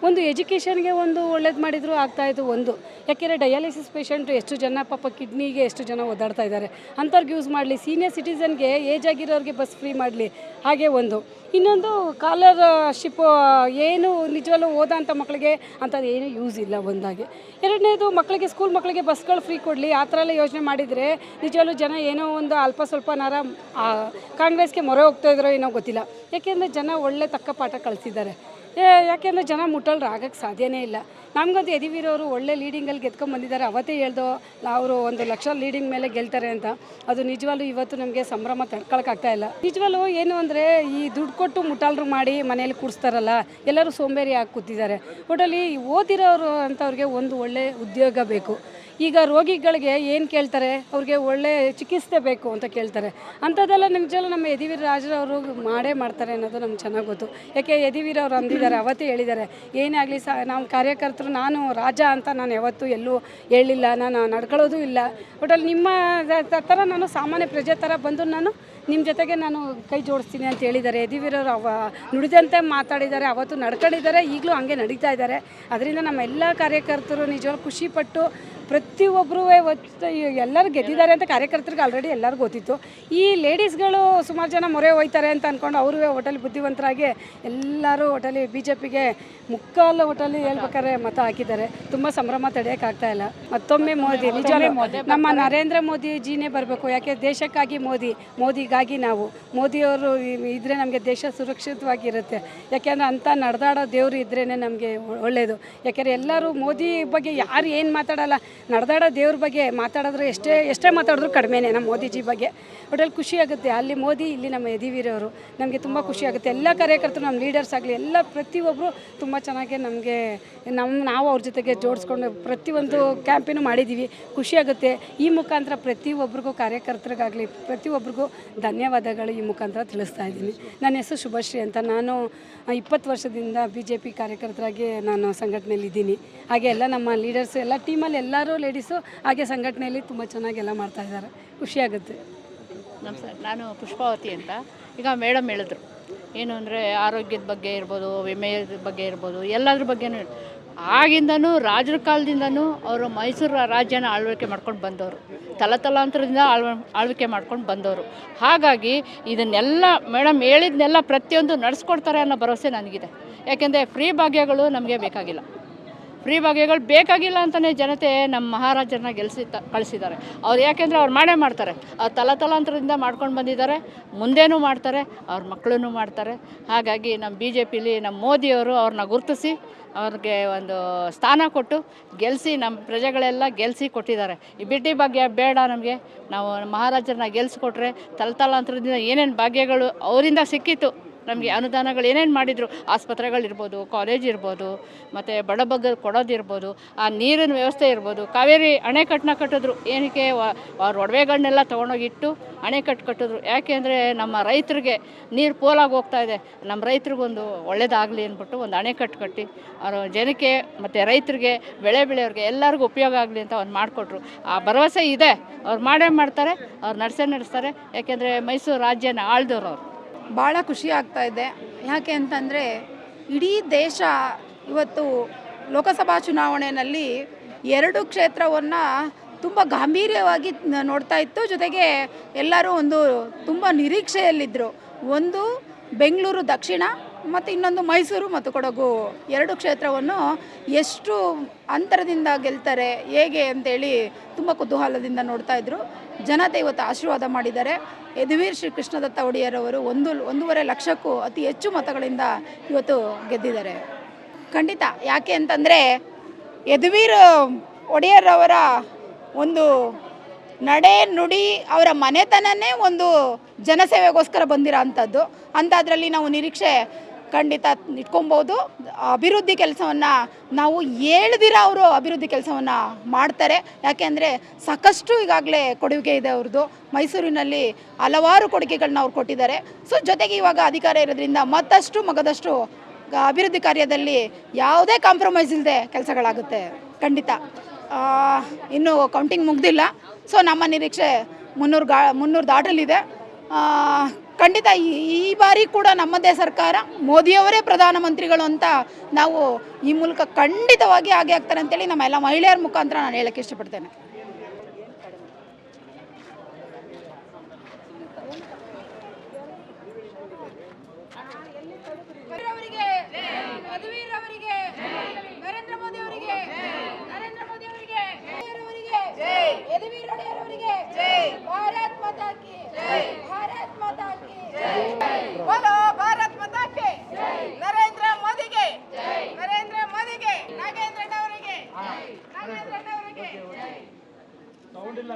ಒಂದು ಎಜುಕೇಷನ್ಗೆ ಒಂದು ಒಳ್ಳೇದು ಮಾಡಿದರೂ ಆಗ್ತಾಯಿತ್ತು ಒಂದು. ಯಾಕೆಂದರೆ ಡಯಾಲಿಸಿಸ್ ಪೇಷಂಟ್ ಎಷ್ಟು ಜನ ಪಾಪ ಕಿಡ್ನಿಗೆ ಎಷ್ಟು ಜನ ಓದಾಡ್ತಾ ಇದ್ದಾರೆ. ಅಂಥವ್ರಿಗೆ ಯೂಸ್ ಮಾಡಲಿ ಸೀನಿಯರ್ ಸಿಟಿಸನ್ಗೆ ಏಜ್ ಆಗಿರೋರಿಗೆ ಬಸ್ ಫ್ರೀ ಮಾಡಲಿ, ಹಾಗೆ ಒಂದು. ಇನ್ನೊಂದು ಕಾಲರ್ ಶಿಪ್ ಏನು ನಿಜವಲ್ಲೂ ಓದೋಂಥ ಮಕ್ಕಳಿಗೆ ಅಂಥದ್ದು ಏನು ಯೂಸ್ ಇಲ್ಲ ಒಂದಾಗಿ. ಎರಡನೇದು ಮಕ್ಕಳಿಗೆ ಸ್ಕೂಲ್ ಮಕ್ಕಳಿಗೆ ಬಸ್ಗಳು ಫ್ರೀ ಕೊಡಲಿ ಆ ಥರ ಎಲ್ಲ ಯೋಚನೆ ಮಾಡಿದರೆ ನಿಜವಲ್ಲೂ ಜನ ಏನೋ ಒಂದು ಅಲ್ಪ ಸ್ವಲ್ಪನಾರ ಆ, ಕಾಂಗ್ರೆಸ್ಗೆ ಮೊರೆ ಹೋಗ್ತಾ ಇದ್ರೋ ಏನೋ ಗೊತ್ತಿಲ್ಲ. ಯಾಕೆಂದರೆ ಜನ ಒಳ್ಳೆ ತಕ್ಕ ಪಾಠ ಕಳಿಸಿದ್ದಾರೆ. ಯಾಕೆಂದರೆ ಜನ ಮುಟ್ಟಲ್ರು ಆಗಕ್ಕೆ ಸಾಧ್ಯನೇ ಇಲ್ಲ. ನಮಗಂತ ಯದಿವೀರವರು ಒಳ್ಳೆ ಲೀಡಿಂಗಲ್ಲಿ ಗೆದ್ಕೊಂಡು ಬಂದಿದ್ದಾರೆ. ಅವತ್ತೇ ಹೇಳ್ದೋ ಅವರು ಒಂದು ಲಕ್ಷ ಲೀಡಿಂಗ್ ಮೇಲೆ ಗೆಲ್ತಾರೆ ಅಂತ. ಅದು ನಿಜವಾಗ್ಲೂ ಇವತ್ತು ನಮಗೆ ಸಂಭ್ರಮ ತಡ್ಕೊಳಕ್ಕಾಗ್ತಾ ಇಲ್ಲ. ನಿಜವಾಗ್ಲೂ ಏನು ಅಂದರೆ ಈ ದುಡ್ಡು ಕೊಟ್ಟು ಮುಟ್ಟಾಲ್ರು ಮಾಡಿ ಮನೇಲಿ ಕೂಡಿಸ್ತಾರಲ್ಲ ಎಲ್ಲರೂ ಸೋಂಬೇರಿ ಹಾಕಿ ಕೂತಿದ್ದಾರೆ. ಒಟ್ಟಲ್ಲಿ ಓದಿರೋರು ಅಂಥವ್ರಿಗೆ ಒಂದು ಒಳ್ಳೆ ಉದ್ಯೋಗ ಬೇಕು. ಈಗ ರೋಗಿಗಳಿಗೆ ಏನು ಕೇಳ್ತಾರೆ? ಅವ್ರಿಗೆ ಒಳ್ಳೆ ಚಿಕಿತ್ಸೆ ಬೇಕು ಅಂತ ಕೇಳ್ತಾರೆ. ಅಂಥದ್ದೆಲ್ಲ ನಿಜವಲ್ಲ ನಮ್ಮ ಯದಿವೀರ ರಾಜರವರು ಮಾಡೇ ಮಾಡ್ತಾರೆ ಅನ್ನೋದು ನಮ್ಗೆ ಚೆನ್ನಾಗಿ ಗೊತ್ತು. ಯಾಕೆ ಯದಿವೀರ ಅವರು ಅಂದಿದ್ದಾರೆ, ಅವತ್ತೇ ಹೇಳಿದ್ದಾರೆ. ಏನೇ ಆಗಲಿ ಸ, ನಾವು ಕಾರ್ಯಕರ್ತರು, ನಾನು ರಾಜ ಅಂತ ನಾನು ಯಾವತ್ತೂ ಎಲ್ಲೂ ಹೇಳಿಲ್ಲ ನಾನು ನಡ್ಕೊಳ್ಳೋದು ಇಲ್ಲ. ಒಟ್ಟಲ್ಲಿ ನಿಮ್ಮ ಥರ ನಾನು ಸಾಮಾನ್ಯ ಪ್ರಜೆ ಥರ ಬಂದು ನಾನು ನಿಮ್ಮ ಜೊತೆಗೆ ನಾನು ಕೈ ಜೋಡಿಸ್ತೀನಿ ಅಂತ ಹೇಳಿದ್ದಾರೆ. ಯದಿವೀರರು ಅವ ನುಡಿದಂತೆ ಮಾತಾಡಿದ್ದಾರೆ ಅವತ್ತು ನಡ್ಕೊಂಡಿದ್ದಾರೆ ಈಗಲೂ ಹಂಗೆ ನಡೀತಾ ಇದ್ದಾರೆ. ಅದರಿಂದ ನಮ್ಮ ಎಲ್ಲ ಕಾರ್ಯಕರ್ತರು ನಿಜವಾಗ್ಲೂ ಖುಷಿಪಟ್ಟು ಪ್ರತಿಯೊಬ್ಬರೂ ಎಲ್ಲರೂ ಗೆದ್ದಿದ್ದಾರೆ ಅಂತ ಕಾರ್ಯಕರ್ತರಿಗೆ ಆಲ್ರೆಡಿ ಎಲ್ಲರಿಗೂ ಗೊತ್ತಿತ್ತು. ಈ ಲೇಡೀಸ್ಗಳು ಸುಮಾರು ಜನ ಮೊರೆ ಹೋಯ್ತಾರೆ ಅಂತ ಅಂದ್ಕೊಂಡು ಅವರು ಹೋಟೆಲ್ ಬುದ್ಧಿವಂತರಾಗಿ ಎಲ್ಲರೂ ಹೋಟೆಲ್ ಬಿ ಜೆ ಪಿಗೆ ಮುಕ್ಕಾಲು ಹೋಟೆಲ್ ಹೇಳ್ಬೇಕಾದ್ರೆ ಮತ ಹಾಕಿದ್ದಾರೆ. ತುಂಬ ಸಂಭ್ರಮ ತಡೆಯೋಕ್ಕಾಗ್ತಾ ಇಲ್ಲ. ಮತ್ತೊಮ್ಮೆ ಮೋದಿ ನಿಜವಾಗ್ಲೂ ನಮ್ಮ ನರೇಂದ್ರ ಮೋದಿ ಜೀನೇ ಬರಬೇಕು. ಯಾಕೆ ದೇಶಕ್ಕಾಗಿ ಮೋದಿ ಮೋದಿ ಮೋದಿಗಾಗಿ ನಾವು ಮೋದಿಯವರು ಇದ್ದರೆ ನಮಗೆ ದೇಶ ಸುರಕ್ಷಿತವಾಗಿರುತ್ತೆ. ಯಾಕೆಂದರೆ ಅಂಥ ನಡೆದಾಡೋ ದೇವರು ಇದ್ರೇ ನಮಗೆ ಒಳ್ಳೆಯದು ಯಾಕೆಂದರೆ ಎಲ್ಲರೂ ಮೋದಿ ಬಗ್ಗೆ ಯಾರು ಏನು ಮಾತಾಡಲ್ಲ, ನಡೆದಾಡೋ ದೇವ್ರ ಬಗ್ಗೆ ಮಾತಾಡಿದ್ರೆ ಎಷ್ಟೇ ಎಷ್ಟೇ ಮಾತಾಡಿದ್ರು ಕಡಿಮೆನೇ ನಮ್ಮ ಮೋದಿಜಿ ಬಗ್ಗೆ. ಒಟ್ಟಲ್ಲಿ ಖುಷಿ ಆಗುತ್ತೆ, ಅಲ್ಲಿ ಮೋದಿ, ಇಲ್ಲಿ ನಮ್ಮ ಯದಿವೀರವರು. ನಮಗೆ ತುಂಬ ಖುಷಿ ಆಗುತ್ತೆ. ಎಲ್ಲ ಕಾರ್ಯಕರ್ತರು, ನಮ್ಮ ಲೀಡರ್ಸ್ ಆಗಲಿ, ಎಲ್ಲ ಪ್ರತಿಯೊಬ್ಬರು ತುಂಬ ಚೆನ್ನಾಗಿ ನಮಗೆ ನಮ್ಮ ನಾವು ಅವ್ರ ಜೊತೆಗೆ ಜೋಡಿಸ್ಕೊಂಡು ಪ್ರತಿಯೊಂದು ಕ್ಯಾಂಪೇನು ಮಾಡಿದ್ದೀವಿ ಖುಷಿಯಾಗುತ್ತೆ ಈ ಮುಖಾಂತರ ಪ್ರತಿಯೊಬ್ಬರಿಗೂ ಕಾರ್ಯಕರ್ತರಿಗಾಗಲಿ ಪ್ರತಿಯೊಬ್ಬರಿಗೂ ಧನ್ಯವಾದಗಳು ಈ ಮುಖಾಂತರ ತಿಳಿಸ್ತಾ ಇದ್ದೀನಿ. ನನ್ನ ಹೆಸರು ಶುಭಶ್ರೀ ಅಂತ. ನಾನು ಇಪ್ಪತ್ತು ವರ್ಷದಿಂದ ಬಿ ಜೆ ಪಿ ಕಾರ್ಯಕರ್ತರಾಗಿ ನಾನು ಸಂಘಟನೆಯಲ್ಲಿ ಇದ್ದೀನಿ. ಹಾಗೆ ಎಲ್ಲ ನಮ್ಮ ಲೀಡರ್ಸ್ ಎಲ್ಲ ಟೀಮಲ್ಲಿ ಎಲ್ಲರೂ ಲೇಡೀಸು ಹಾಗೆ ಸಂಘಟನೆಯಲ್ಲಿ ತುಂಬ ಚೆನ್ನಾಗಿ ಎಲ್ಲ ಮಾಡ್ತಾ ಇದ್ದಾರೆ. ಖುಷಿಯಾಗುತ್ತೆ ಸರ್ ನಾನು ಪುಷ್ಪಾವತಿ ಅಂತ. ಈಗ ಮೇಡಮ್ ಹೇಳಿದ್ರು. ಏನು ಅಂದರೆ ಆರೋಗ್ಯದ ಬಗ್ಗೆ ಇರ್ಬೋದು, ವಿಮೆಯ ಬಗ್ಗೆ ಇರ್ಬೋದು, ಎಲ್ಲದ್ರ ಬಗ್ಗೆನೂ ಆಗಿಂದನೂ ರಾಜರ ಕಾಲದಿಂದನೂ ಅವರು ಮೈಸೂರು ರಾಜ್ಯನ ಆಳ್ವಿಕೆ ಮಾಡ್ಕೊಂಡು ಬಂದವರು. ತಲತಲಾಂತರದಿಂದ ಆಳ್ವ, ಆಳ್ವಿಕೆ ಮಾಡ್ಕೊಂಡು ಬಂದವರು. ಹಾಗಾಗಿ ಇದನ್ನೆಲ್ಲ ಮೇಡಮ್ ಹೇಳಿದ್ನೆಲ್ಲ ಪ್ರತಿಯೊಂದು ನಡೆಸ್ಕೊಡ್ತಾರೆ ಅನ್ನೋ ಭರವಸೆ ನನಗಿದೆ. ಯಾಕೆಂದರೆ ಫ್ರೀ ಭಾಗ್ಯಗಳು ನಮಗೆ ಬೇಕಾಗಿಲ್ಲ. ಫ್ರೀ ಭಾಗ್ಯಗಳು ಬೇಕಾಗಿಲ್ಲ ಅಂತಲೇ ಜನತೆ ನಮ್ಮ ಮಹಾರಾಜರನ್ನ ಗೆಲ್ಲಿಸಿ ತ ಕಳಿಸಿದ್ದಾರೆ. ಅವ್ರು ಯಾಕೆಂದರೆ ಅವ್ರು ಮಾಡೇ ಮಾಡ್ತಾರೆ. ಅವ್ರು ತಲತಲಾಂತರದಿಂದ ಮಾಡ್ಕೊಂಡು ಬಂದಿದ್ದಾರೆ. ಮುಂದೇನೂ ಮಾಡ್ತಾರೆ, ಅವ್ರ ಮಕ್ಕಳೂ ಮಾಡ್ತಾರೆ. ಹಾಗಾಗಿ ನಮ್ಮ ಬಿ ಜೆ ಪಿಲಿ ನಮ್ಮ ಮೋದಿಯವರು ಅವ್ರನ್ನ ಗುರುತಿಸಿ ಅವ್ರಿಗೆ ಒಂದು ಸ್ಥಾನ ಕೊಟ್ಟು ಗೆಲ್ಲಿಸಿ ನಮ್ಮ ಪ್ರಜೆಗಳೆಲ್ಲ ಗೆಲ್ಲಿಸಿ ಕೊಟ್ಟಿದ್ದಾರೆ. ಈ ಬಿಟ್ಟಿ ಭಾಗ್ಯ ಬೇಡ ನಮಗೆ. ನಾವು ಮಹಾರಾಜರನ್ನ ಗೆಲ್ಲಿಸ್ಕೊಟ್ರೆ ತಲತಲಾಂತರದಿಂದ ಏನೇನು ಭಾಗ್ಯಗಳು ಅವರಿಂದ ಸಿಕ್ಕಿತ್ತು ನಮಗೆ ಅನುದಾನಗಳು ಏನೇನು ಮಾಡಿದರು? ಆಸ್ಪತ್ರೆಗಳಿರ್ಬೋದು ಕಾಲೇಜ್ ಇರ್ಬೋದು, ಮತ್ತು ಬಡಬಗ್ಗ ಕೊಡೋದಿರ್ಬೋದು, ಆ ನೀರಿನ ವ್ಯವಸ್ಥೆ ಇರ್ಬೋದು. ಕಾವೇರಿ ಅಣೆಕಟ್ಟನ್ನ ಕಟ್ಟಿದ್ರು. ಏನಕ್ಕೆ? ಅವ್ರ ಒಡವೆಗಳನ್ನೆಲ್ಲ ತೊಗೊಂಡೋಗಿಟ್ಟು ಅಣೆಕಟ್ಟು ಕಟ್ಟಿದ್ರು. ಯಾಕೆ ಅಂದರೆ ನಮ್ಮ ರೈತರಿಗೆ ನೀರು ಪೋಲಾಗಿ ಹೋಗ್ತಾ ಇದೆ. ನಮ್ಮ ರೈತರಿಗೊಂದು ಒಳ್ಳೇದಾಗಲಿ ಅಂದ್ಬಿಟ್ಟು ಒಂದು ಅಣೆಕಟ್ಟು ಕಟ್ಟಿ, ಅವರು ಜನಕ್ಕೆ ಮತ್ತು ರೈತರಿಗೆ, ಬೆಳೆ ಬೆಳೆಯವ್ರಿಗೆ ಎಲ್ಲರಿಗೂ ಉಪಯೋಗ ಆಗಲಿ ಅಂತ ಒಂದು ಮಾಡಿಕೊಟ್ರು. ಆ ಭರವಸೆ ಇದೆ. ಅವ್ರು ಮಾಡೇ ಮಾಡ್ತಾರೆ, ಅವ್ರು ನಡೆಸೇ ನಡೆಸ್ತಾರೆ. ಯಾಕೆಂದರೆ ಮೈಸೂರು ರಾಜ್ಯನ ಆಳ್ದವ್ರು ಅವರು. ಭಾಳ ಖುಷಿ ಆಗ್ತಾ ಇದೆ. ಯಾಕೆ ಅಂತಂದರೆ ಇಡೀ ದೇಶ ಇವತ್ತು ಲೋಕಸಭಾ ಚುನಾವಣೆಯಲ್ಲಿ ಎರಡು ಕ್ಷೇತ್ರವನ್ನು ತುಂಬ ಗಾಂಭೀರ್ಯವಾಗಿ ನೋಡ್ತಾ ಇತ್ತು. ಜೊತೆಗೆ ಎಲ್ಲರೂ ಒಂದು ತುಂಬ ನಿರೀಕ್ಷೆಯಲ್ಲಿದ್ದರು ಒಂದು ಬೆಂಗಳೂರು ದಕ್ಷಿಣ ಮತ್ತು ಇನ್ನೊಂದು ಮೈಸೂರು ಮತ್ತು ಕೊಡಗು ಎರಡು ಕ್ಷೇತ್ರವನ್ನು ಎಷ್ಟು ಅಂತರದಿಂದ ಗೆಲ್ತಾರೆ ಹೇಗೆ ಅಂತೇಳಿ ತುಂಬ ಕುತೂಹಲದಿಂದ ನೋಡ್ತಾ ಇದ್ರು. ಜನತೆ ಇವತ್ತು ಆಶೀರ್ವಾದ ಮಾಡಿದ್ದಾರೆ. ಯದುವೀರ್ ಶ್ರೀ ಕೃಷ್ಣದತ್ತ ಒಡೆಯರ್ ಅವರು ಒಂದು, ಒಂದೂವರೆ ಲಕ್ಷಕ್ಕೂ ಅತಿ ಹೆಚ್ಚು ಮತಗಳಿಂದ ಇವತ್ತು ಗೆದ್ದಿದ್ದಾರೆ. ಖಂಡಿತ. ಯಾಕೆ ಅಂತಂದರೆ ಯದುವೀರ್ ಒಡೆಯರ್ ಅವರ ಒಂದು ನಡೆ ನುಡಿ ಅವರ ಮನೆತನನೇ ಒಂದು ಜನಸೇವೆಗೋಸ್ಕರ ಬಂದಿರೋ ಅಂಥದ್ದು. ಅಂಥದ್ರಲ್ಲಿ ನಾವು ನಿರೀಕ್ಷೆ ಖಂಡಿತ ಇಟ್ಕೊಬೋದು ಅಭಿವೃದ್ಧಿ ಕೆಲಸವನ್ನು ನಾವು ಹೇಳ್ದಿರ ಅವರು ಅಭಿವೃದ್ಧಿ ಕೆಲಸವನ್ನು ಮಾಡ್ತಾರೆ. ಯಾಕೆಂದರೆ ಸಾಕಷ್ಟು ಈಗಾಗಲೇ ಕೊಡುಗೆ ಇದೆ ಅವ್ರದ್ದು ಮೈಸೂರಿನಲ್ಲಿ ಹಲವಾರು ಕೊಡುಗೆಗಳನ್ನ ಅವ್ರು ಕೊಟ್ಟಿದ್ದಾರೆ. ಸೊ ಜೊತೆಗೆ ಇವಾಗ ಅಧಿಕಾರ ಇರೋದ್ರಿಂದ ಮತ್ತಷ್ಟು ಮಗದಷ್ಟು ಅಭಿವೃದ್ಧಿ ಕಾರ್ಯದಲ್ಲಿ ಯಾವುದೇ ಕಾಂಪ್ರಮೈಸ್ ಇಲ್ಲದೆ ಕೆಲಸಗಳಾಗುತ್ತೆ. ಖಂಡಿತ. ಇನ್ನೂ ಕೌಂಟಿಂಗ್ ಮುಗ್ದಿಲ್ಲ. ಸೊ ನಮ್ಮ ನಿರೀಕ್ಷೆ ಮುನ್ನೂರು ಗಾ, ಮುನ್ನೂರು ದಾಟಲಿದೆ ಖಂಡಿತ ಈ ಬಾರಿ ಕೂಡ ನಮ್ಮದೇ ಸರ್ಕಾರ, ಮೋದಿಯವರೇ ಪ್ರಧಾನಮಂತ್ರಿಗಳು ಅಂತ ನಾವು ಈ ಮೂಲಕ ಖಂಡಿತವಾಗಿ ಹಾಗೆ ಆಗ್ತಾರೆ ಅಂತೇಳಿ ನಮ್ಮ ಎಲ್ಲ ಮಹಿಳೆಯರ ಮುಖಾಂತರ ನಾನು ಹೇಳಕ್ಕೆ ಇಷ್ಟಪಡ್ತೇನೆ ನರೇಂದ್ರ ಮೋದಿ ಅವರಿಗೆ ನರೇಂದ್ರ ಮೋದಿ ಅವರಿಗೆ ಯದುವೀರ್ ಒಡೆಯರ್ ಅವರಿಗೆ ಭಾರತ್ ಮಾತಾ ಕಿ ಭಾರತ್ ಮಾತಾ ಕಿ ಬೋಲೋ ಭಾರತ್ ಮಾತಾ ಕಿ ನರೇಂದ್ರ ಮೋದಿಗೆ ನರೇಂದ್ರ ಮೋದಿಗೆ ನಾಗೇಂದ್ರಣ್ಣ ಅವರಿಗೆ ನಾಗೇಂದ್ರಣ್ಣ ಅವರಿಗೆ